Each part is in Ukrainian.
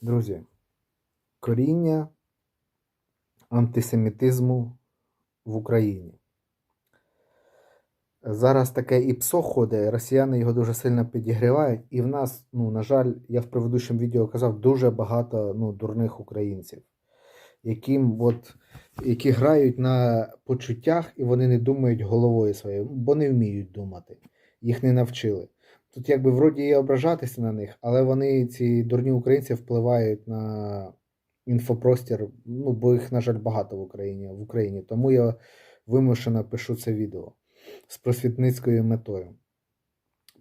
Друзі, коріння антисемітизму в Україні. Зараз таке ІПСО ходить, росіяни його дуже сильно підігрівають, і в нас, ну, на жаль, я в предыдущому відео казав, дуже багато ну, дурних українців, яким от, які грають на почуттях і вони не думають головою своєю, бо не вміють думати, їх не навчили. Тут якби вроді і ображатися на них, але вони, ці дурні українці, впливають на інфопростір, ну, бо їх, на жаль, багато в Україні, в Україні. Тому я вимушено пишу це відео з просвітницькою метою.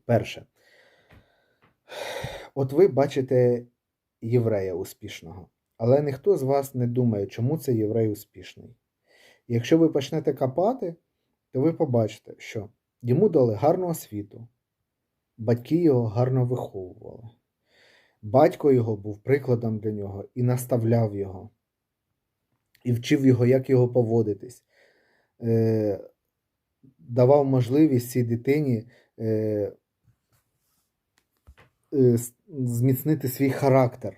Перше. От ви бачите єврея успішного, але ніхто з вас не думає, чому це єврей успішний. Якщо ви почнете копати, то ви побачите, що йому дали гарну освіту, батьки його гарно виховували. Батько його був прикладом для нього і наставляв його, і вчив його, як його поводитись. Е, давав можливість цій дитині е, е, зміцнити свій характер,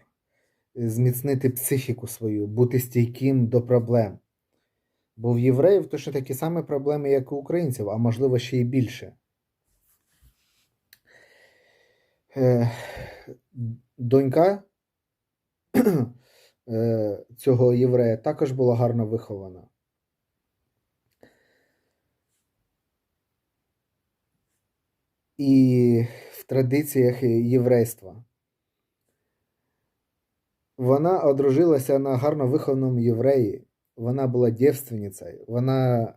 зміцнити психіку свою, бути стійким до проблем. Бо в євреїв точно такі самі проблеми, як і українців, а можливо ще й більше. Е, донька е, цього єврея також була гарно вихована. і в традиціях єврейства. Вона одружилася на гарно вихованому євреї. Вона була дівственницею. Вона,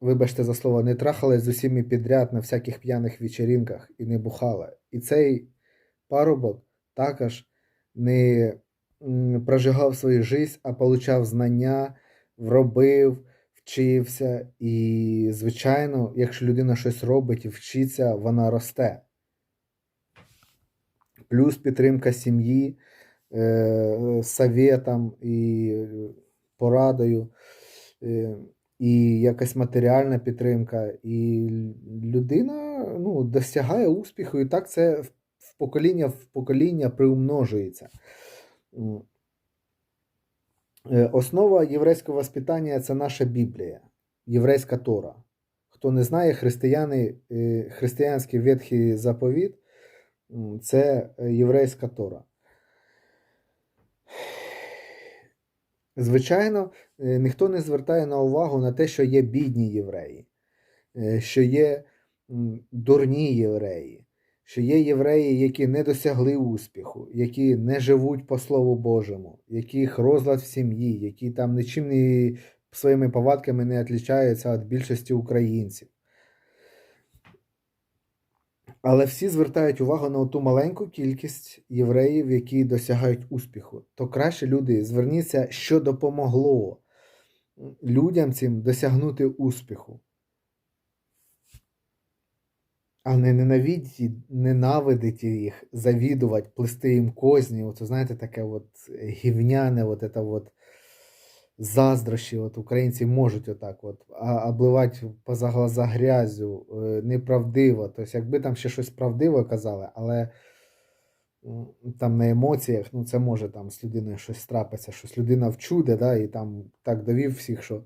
вибачте за слово, не трахалась з усіми підряд на всяких п'яних вечеринках і не бухала. І цей парубок також не прожигав свою життя, а получав знання, вробив, вчився. І, звичайно, якщо людина щось робить і вчиться, вона росте. Плюс підтримка сім'ї, е, советом і порадою, е, і якась матеріальна підтримка. І людина ну, досягає успіху, і так це в покоління в покоління приумножується. Е, Основа єврейського воспитання це наша Біблія, єврейська Тора. Хто не знає, християни, е, християнський ветхий заповіт це е, єврейська Тора. Звичайно, ніхто не звертає на увагу на те, що є бідні євреї, що є дурні євреї, що є євреї, які не досягли успіху, які не живуть по Слову Божому, яких розлад в сім'ї, які там нічим не своїми повадками не відрізняються від більшості українців. Але всі звертають увагу на ту маленьку кількість євреїв, які досягають успіху. То краще люди зверніться, що допомогло людям цим досягнути успіху. А не ненавидіть, ненавидити їх, завідувати, плести їм козні. От, знаєте, таке от гівняне, от это от заздрощі. От українці можуть отак от, обливати поза глаза грязю, е, неправдиво. Тобто, якби там ще щось правдиве казали, але там на емоціях, ну це може там з людиною щось трапиться, щось людина вчуде, да, і там так довів всіх, що е,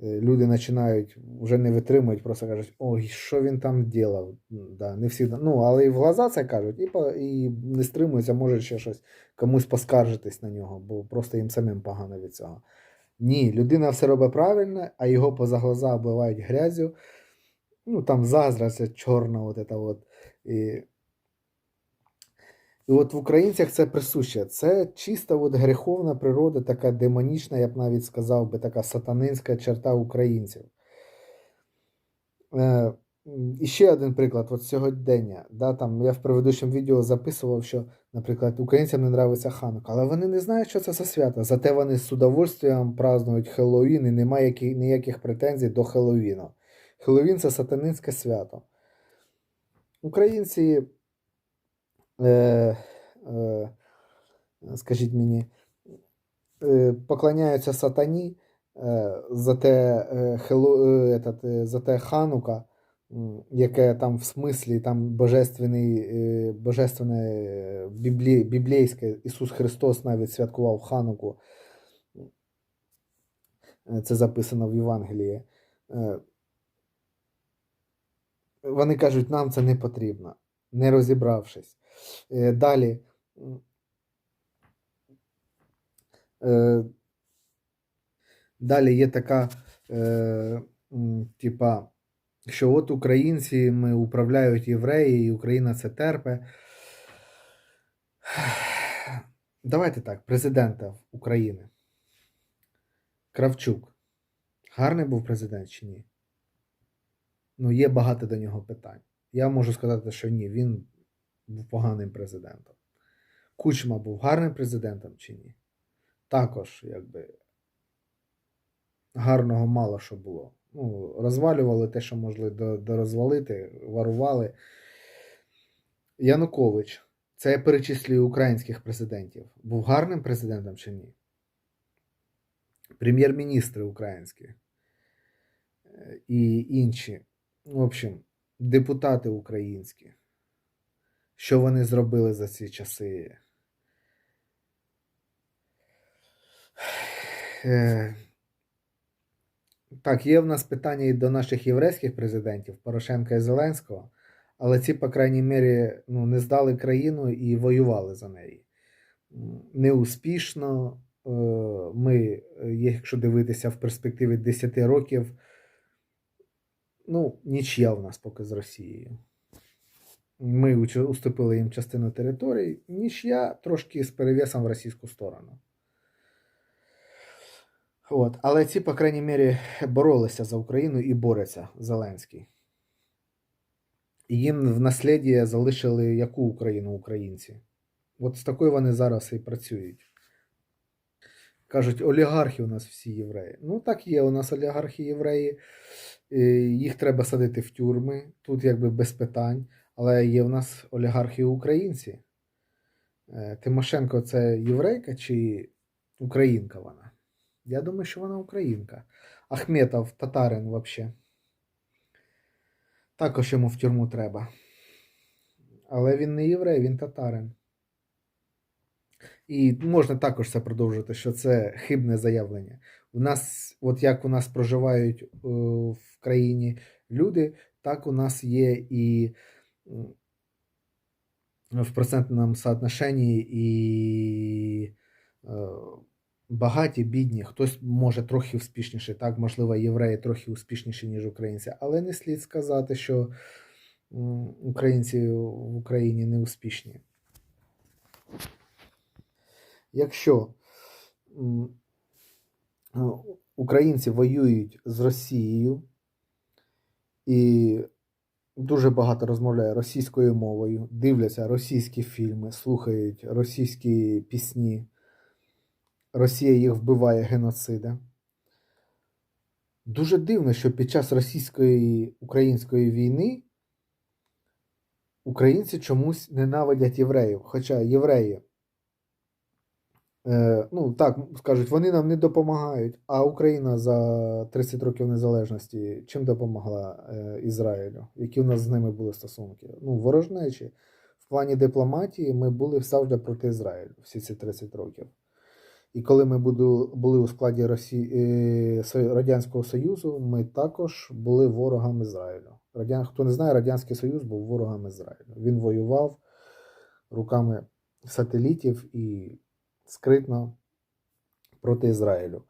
люди починають вже не витримують, просто кажуть, ой, що він там ділав. Да, не всі, ну, але і в глаза це кажуть, і, і не стримуються, може ще щось комусь поскаржитись на нього, бо просто їм самим погано від цього. Ні, людина все робить правильно, а його поза глаза обливають грязю. Ну, там заздрася чорна, от это от. І, і от в українцях це присуще. Це чиста от греховна природа, така демонічна, я б навіть сказав би, така сатанинська черта українців. Е, і ще один приклад, от сьогодення. Да, там, я в предыдущому відео записував, що, наприклад, українцям не нравиться Ханука, але вони не знають, що це за свято. Зате вони з удовольствием празднують Хеллоуін і немає ніяких претензій до Хеллоуіну. Хеллоуін це сатанинське свято. Українці, е, е, скажіть мені, е, поклоняються сатані, е, зате, е, Хелло, е, этот, е, зате Ханука м, яке там в смислі там божественний, е, божественне е, біблі, біблійське Ісус Христос навіть святкував Хануку. Е, Це записано в Євангелії. Е, Вони кажуть, нам це не потрібно, не розібравшись. Е, Далі. е, Далі є така, е, типа, що от українцями управляють євреї, і Україна це терпе. Давайте так, президента України. Кравчук. Гарний був президент чи ні? Ну, є багато до нього питань. Я можу сказати, що ні, він був поганим президентом. Кучма був гарним президентом чи ні? Також, якби, гарного мало що було. Ну, розвалювали те, що могли до- дорозвалити, варували. Янукович, це я перечислюю українських президентів. Був гарним президентом чи ні? Прем'єр-міністри українські е, і інші. В общем, депутати українські. Що вони зробили за ці часи? Е, Так, є в нас питання і до наших єврейських президентів Порошенка і Зеленського, але ці, по крайній мірі, ну, не здали країну і воювали за неї. Неуспішно. Е, Ми, якщо дивитися в перспективі 10 років, ну, нічия в нас поки з Росією. Ми уступили їм частину територій, нічия трошки з перевесом в російську сторону. От. Але ці, по крайній мірі, боролися за Україну і борються Зеленський. Їм в наслідя залишили яку Україну українці? От з такою вони зараз і працюють. Кажуть, олігархи у нас всі євреї. Ну, так є, у нас олігархи євреї, їх треба садити в тюрми, тут якби без питань. Але є у нас олігархи українці. Е, Тимошенко це єврейка чи українка вона? Я думаю, що вона українка. Ахметов, татарин взагалі. Також йому в тюрму треба. Але він не єврей, він татарин. І можна також це продовжити, що це хибне заявлення. У нас, от як у нас проживають е, в країні люди, так у нас є і в процентному соотношенні і е, багаті, бідні. Хтось може трохи успішніше, так, можливо, євреї трохи успішніші, ніж українці, але не слід сказати, що українці в Україні не успішні. Якщо українці воюють з Росією і дуже багато розмовляють російською мовою, дивляться російські фільми, слухають російські пісні, Росія їх вбиває геноцида. Дуже дивно, що під час російської української війни українці чомусь ненавидять євреїв. Хоча євреї, ну так скажуть, вони нам не допомагають. А Україна за 30 років незалежності чим допомогла е, Ізраїлю? Які у нас з ними були стосунки? Ну, ворожнечі. В плані дипломатії ми були завжди проти Ізраїлю всі ці 30 років. І коли ми були у складі Росії, е, Радянського Союзу, ми також були ворогами Ізраїлю. Радян, хто не знає, Радянський Союз був ворогом Ізраїлю. Він воював руками сателітів і скритно проти Ізраїлю.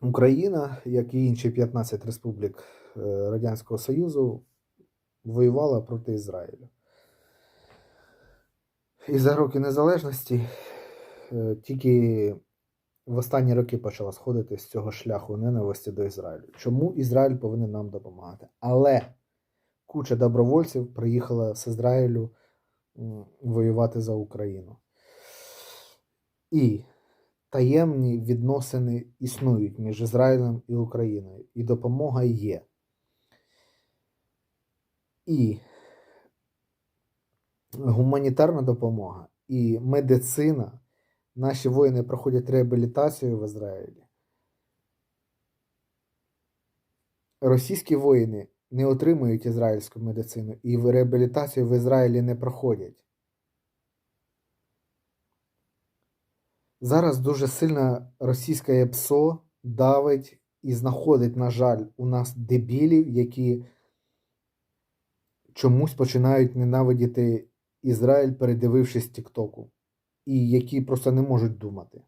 Україна, як і інші 15 республік е, Радянського Союзу, воювала проти Ізраїлю. І за роки незалежності е, тільки в останні роки почала сходити з цього шляху ненависті до Ізраїлю. Чому Ізраїль повинен нам допомагати? Але куча добровольців приїхала з Ізраїлю воювати за Україну. І таємні відносини існують між Ізраїлем і Україною, і допомога є. І гуманітарна допомога і медицина. Наші воїни проходять реабілітацію в Ізраїлі. російські воїни не отримують ізраїльську медицину і реабілітацію в Ізраїлі не проходять. Зараз дуже сильно російське ЕПСО давить і знаходить, на жаль, у нас дебілів, які чомусь починають ненавидіти Ізраїль, передивившись Тіктоку, і які просто не можуть думати.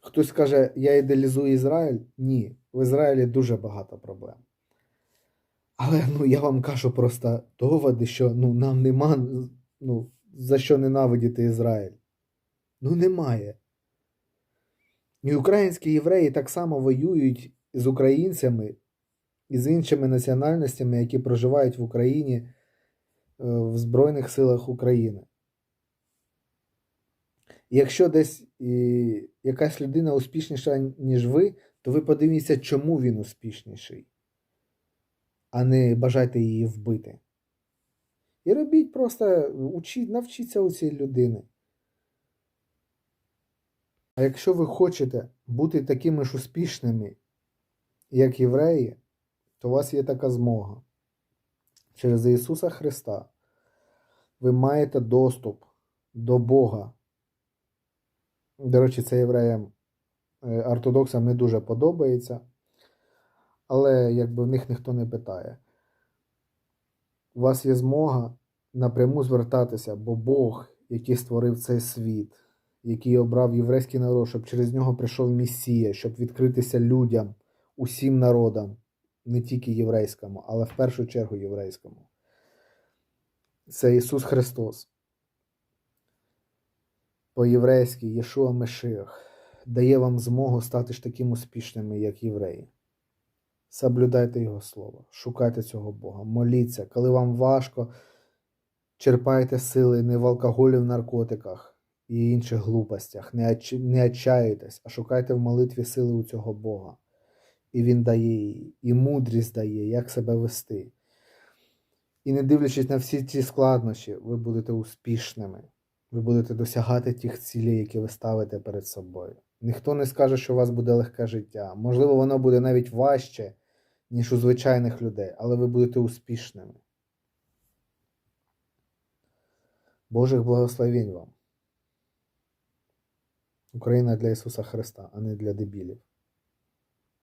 Хтось каже, я ідеалізую Ізраїль. Ні, в Ізраїлі дуже багато проблем. Але ну, я вам кажу просто доводи, що ну, нам нема ну, за що ненавидіти Ізраїль. Ну, немає. І українські євреї так само воюють з українцями і з іншими національностями, які проживають в Україні е, в Збройних силах України. Якщо десь якась людина успішніша, ніж ви, то ви подивіться, чому він успішніший, а не бажайте її вбити. І робіть просто, учіть, навчіться у цієї людини. А якщо ви хочете бути такими ж успішними, як євреї, то у вас є така змога. Через Ісуса Христа ви маєте доступ до Бога. До речі, це євреям е, ортодоксам не дуже подобається, але якби в них ніхто не питає. У вас є змога напряму звертатися, бо Бог, який створив цей світ, який обрав єврейський народ, щоб через нього прийшов Месія, щоб відкритися людям, усім народам, не тільки єврейському, але в першу чергу єврейському. Це Ісус Христос. По-єврейськи Єшуа Мешиах дає вам змогу стати ж таким успішними, як євреї. Соблюдайте Його Слово, шукайте цього Бога, моліться, коли вам важко, черпайте сили не в алкоголі, в наркотиках і інших глупостях. Не, оч... не отчаюйтесь, а шукайте в молитві сили у цього Бога. І Він дає її, і мудрість дає, як себе вести. І не дивлячись на всі ці складнощі, ви будете успішними. Ви будете досягати тих цілей, які ви ставите перед собою. Ніхто не скаже, що у вас буде легке життя. Можливо, воно буде навіть важче, ніж у звичайних людей, але ви будете успішними. Божих благословень вам. Україна для Ісуса Христа, а не для дебілів.